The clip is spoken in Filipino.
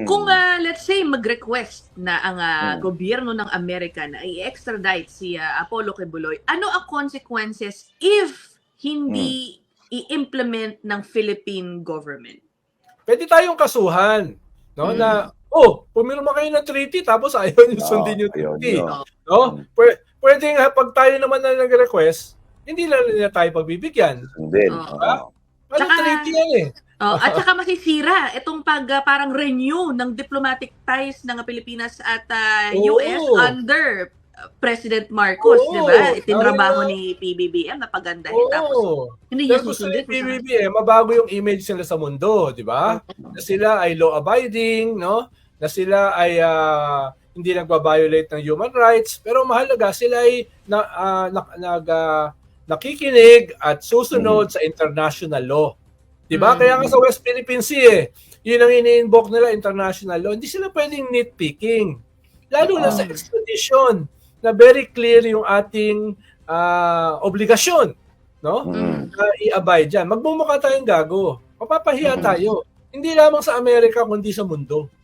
Mm. Kung ah, let's say mag-request na ang ah, Mm. gobyerno ng Amerika na i-extradite si ah, Apollo Quebuloy, ano ang consequences if hindi Mm. i-implement ng Philippine government? Pwede tayong kasuhan. No? Mm. Na, oh, pumirma kayo ng treaty tapos ayaw nyo sundin yung treaty. yun. No? Mm. Pwede, pwede nga, pag tayo naman na nag-request, hindi na nila tayo pagbibigyan. Oo. Oo. Ano treaty yan eh? Oh, at saka masisira itong pag ah, parang renew ng diplomatic ties ng Pilipinas at ah, Oo. US under President Marcos, Oo. di ba? Itinrabaho Tama. ni PBBM na pagandahin tapos Oo. hindi niya susundin. ni PBB eh, mabago yung image nila sa mundo, di ba? Na sila ay law-abiding, no? Na sila ay ah, hindi nagba-violate ng human rights, pero mahalaga sila ay na, ah, na- nag, ah, nakikinig at susunod sa international law. Di ba? Mm. Kaya nga sa West Philippine Sea eh, yun ang ini-invoke nila international law. Hindi sila pwedeng nitpicking. Lalo na sa Ah. extradition na very clear yung ating ah, obligasyon, no? Mm. na i-abide dyan. Magmumukha tayong gago. Mapapahiya Mhm. tayo. Hindi lamang sa Amerika, kundi sa mundo.